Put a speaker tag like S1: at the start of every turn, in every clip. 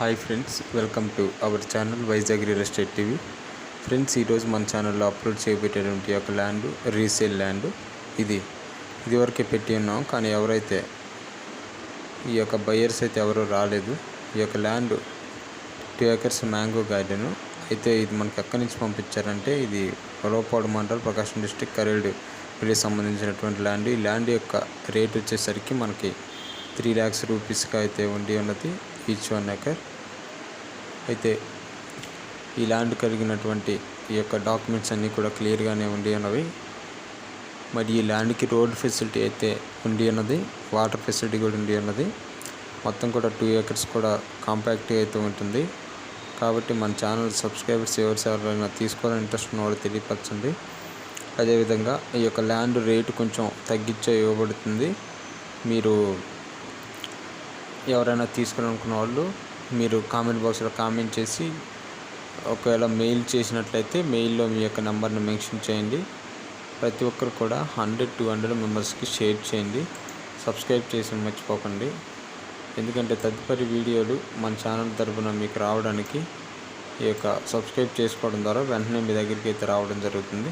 S1: Hi friends welcome to our channel Vizag real estate TV. Friends ఈరోజు మన ఛానల్లో upload చేయబెట్టేటువంటి ఒక ల్యాండ్ రీసేల్ ల్యాండ్ ఇది. ఇదివరకే పెట్టి ఉన్నాం కానీ ఎవరైతే ఈ యొక్క బయ్యర్స్ అయితే ఎవరు రాలేదు ఈ యొక్క land two acres mango garden. అయితే ఇది మనకి ఎక్కడి నుంచి పంపించారంటే ఇది రోపాడు మండల్ ప్రకాశం డిస్టిక్ కరేడు విలేజ్ సంబంధించినటువంటి ల్యాండ్. ఈ ల్యాండ్ యొక్క రేట్ వచ్చేసరికి మనకి త్రీ ల్యాక్స్ రూపీస్గా అయితే ఉండి ఉన్నది. ఈచ్ వన్ అయితే ఈ ల్యాండ్ కలిగినటువంటి ఈ యొక్క డాక్యుమెంట్స్ అన్నీ కూడా క్లియర్గానే ఉండి ఉన్నవి. మరి ఈ ల్యాండ్కి రోడ్ ఫెసిలిటీ అయితే ఉండి ఉన్నది వాటర్ ఫెసిలిటీ కూడా ఉండి ఉన్నది. మొత్తం కూడా టూ ఏకర్స్ కూడా కాంపాక్ట్గా అయితే ఉంటుంది. కాబట్టి మన ఛానల్ సబ్స్క్రైబర్స్ ఎవరు ఎవరైనా తీసుకోవాలని ఇంట్రెస్ట్ ఉన్న వాళ్ళు తెలియపరచండి. అదేవిధంగా ఈ యొక్క ల్యాండ్ రేటు కొంచెం తగ్గించే ఇవ్వబడుతుంది. మీరు ఎవరైనా తీసుకోవాలనుకున్న వాళ్ళు మీరు కామెంట్ బాక్స్లో కామెంట్ చేసి ఒకవేళ మెయిల్ చేసినట్లయితే మెయిల్లో మీ యొక్క నెంబర్ని మెన్షన్ చేయండి. ప్రతి ఒక్కరు కూడా హండ్రెడ్ టూ హండ్రెడ్ మెంబర్స్కి షేర్ చేయండి. సబ్స్క్రైబ్ చేసి మర్చిపోకండి. ఎందుకంటే తదుపరి వీడియోలు మన ఛానల్ తరపున మీకు రావడానికి ఈ యొక్క సబ్స్క్రైబ్ చేసుకోవడం ద్వారా వెంటనే మీ దగ్గరికి అయితే రావడం జరుగుతుంది.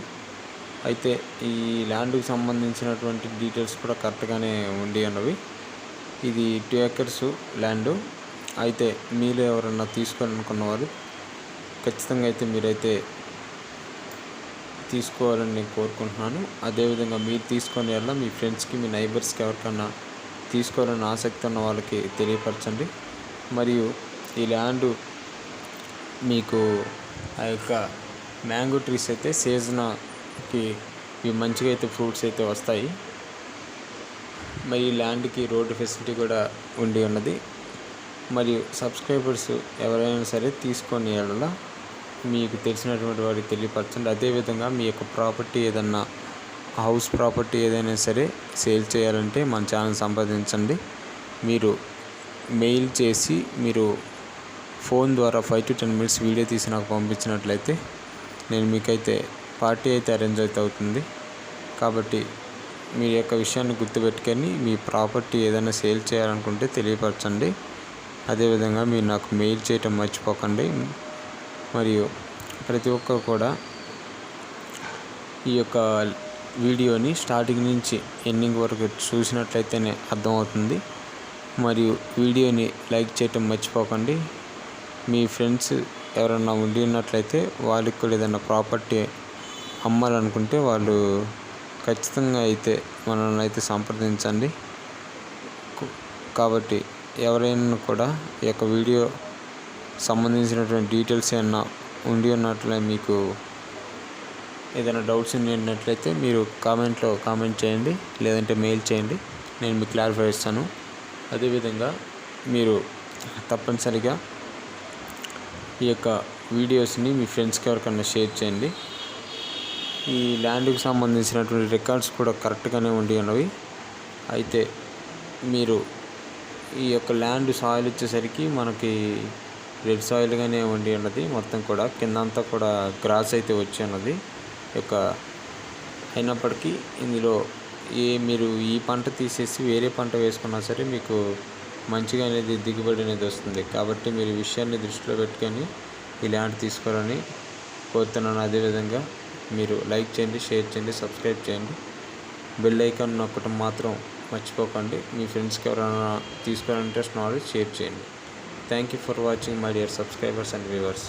S1: అయితే ఈ ల్యాండ్కి సంబంధించినటువంటి డీటెయిల్స్ కూడా కరెక్ట్గానే ఉండి అన్నవి ఇది టూ ఎకర్స్ ల్యాండ్. అయితే మీరు ఎవరన్నా తీసుకోవాలనుకున్నవారు ఖచ్చితంగా అయితే మీరైతే తీసుకోవాలని నేను కోరుకుంటున్నాను. అదేవిధంగా మీరు తీసుకొని వల్ల మీ ఫ్రెండ్స్కి మీ నైబర్స్కి ఎవరికన్నా తీసుకోవాలని ఆసక్తి ఉన్న వాళ్ళకి తెలియపరచండి. మరియు ఈ ల్యాండ్ మీకు ఆ యొక్క మ్యాంగో ట్రీస్ అయితే సీజన్కి ఇవి మంచిగా అయితే ఫ్రూట్స్ అయితే వస్తాయి. మరి ఈ ల్యాండ్కి రోడ్డు ఫెసిలిటీ కూడా ఉండి ఉన్నది. మరియు సబ్స్క్రైబర్స్ ఎవరైనా సరే తీసుకొని వెళ్ళాల? మీకు తెలిసినటువంటి వారికి తెలియపరచండి. అదేవిధంగా మీ యొక్క ప్రాపర్టీ ఏదన్నా హౌస్ ప్రాపర్టీ ఏదైనా సరే సేల్ చేయాలంటే మన ఛానల్ సంప్రదించండి. మీరు మెయిల్ చేసి మీరు ఫోన్ ద్వారా five to ten minutes video తీసి నాకు పంపించినట్లయితే నేను మీకైతే పార్టీ అయితే అరేంజ్ అయితే అవుతుంది. కాబట్టి మీ యొక్క విషయాన్ని గుర్తుపెట్టుకొని మీ ప్రాపర్టీ ఏదైనా సేల్ చేయాలనుకుంటే తెలియపరచండి. అదేవిధంగా మీరు నాకు మెయిల్ చేయటం మర్చిపోకండి. మరియు ప్రతి ఒక్కరు కూడా ఈ యొక్క వీడియోని స్టార్టింగ్ నుంచి ఎండింగ్ వరకు చూసినట్లయితేనే అర్థమవుతుంది. మరియు వీడియోని లైక్ చేయటం మర్చిపోకండి. మీ ఫ్రెండ్స్ ఎవరన్నా ఉండి ఉన్నట్లయితే వాళ్ళకి కూడా ఏదైనా ప్రాపర్టీ అమ్మాలనుకుంటే వాళ్ళు ఖచ్చితంగా అయితే మనల్ని అయితే సంప్రదించండి. కాబట్టి ఎవరైనా కూడా ఈ యొక్క వీడియో సంబంధించినటువంటి డీటెయిల్స్ ఏమన్నా ఉండి ఉన్నట్లే మీకు ఏదైనా డౌట్స్ ఉన్నట్లయితే మీరు కామెంట్లో కామెంట్ చేయండి లేదంటే మెయిల్ చేయండి. నేను మీకు క్లారిఫై ఇస్తాను అదేవిధంగా మీరు తప్పనిసరిగా ఈ యొక్క వీడియోస్ని మీ ఫ్రెండ్స్కి ఎవరికన్నా షేర్ చేయండి. ఈ ల్యాండ్కి సంబంధించినటువంటి రికార్డ్స్ కూడా కరెక్ట్గానే ఉండి ఉన్నవి. అయితే మీరు ఈ యొక్క ల్యాండ్ సాయిల్ వచ్చేసరికి మనకి రెడ్ సాయిల్గానే ఉండి ఉన్నది. మొత్తం కూడా కింద అంతా కూడా గ్రాస్ అయితే వచ్చి ఉన్నది. యొక్క అయినప్పటికీ ఇందులో ఏ మీరు ఈ పంట తీసేసి వేరే పంట వేసుకున్నా సరే మీకు మంచిగా అనేది దిగుబడి అనేది వస్తుంది. కాబట్టి మీరు విషయాన్ని దృష్టిలో పెట్టుకొని ఈ ల్యాండ్ తీసుకోవాలని కోరుతున్నాను. అదేవిధంగా మీరు లైక్ చేయండి షేర్ చేయండి సబ్స్క్రైబ్ చేయండి. బెల్ ఐకాన్ నొక్కటం మాత్రం మర్చిపోకండి. మీ ఫ్రెండ్స్కి ఎవరైనా తీసుకోవాలంటే ఇంట్రెస్ట్ నాలెడ్జ్ షేర్ చేయండి. Thank you for watching my dear subscribers and viewers.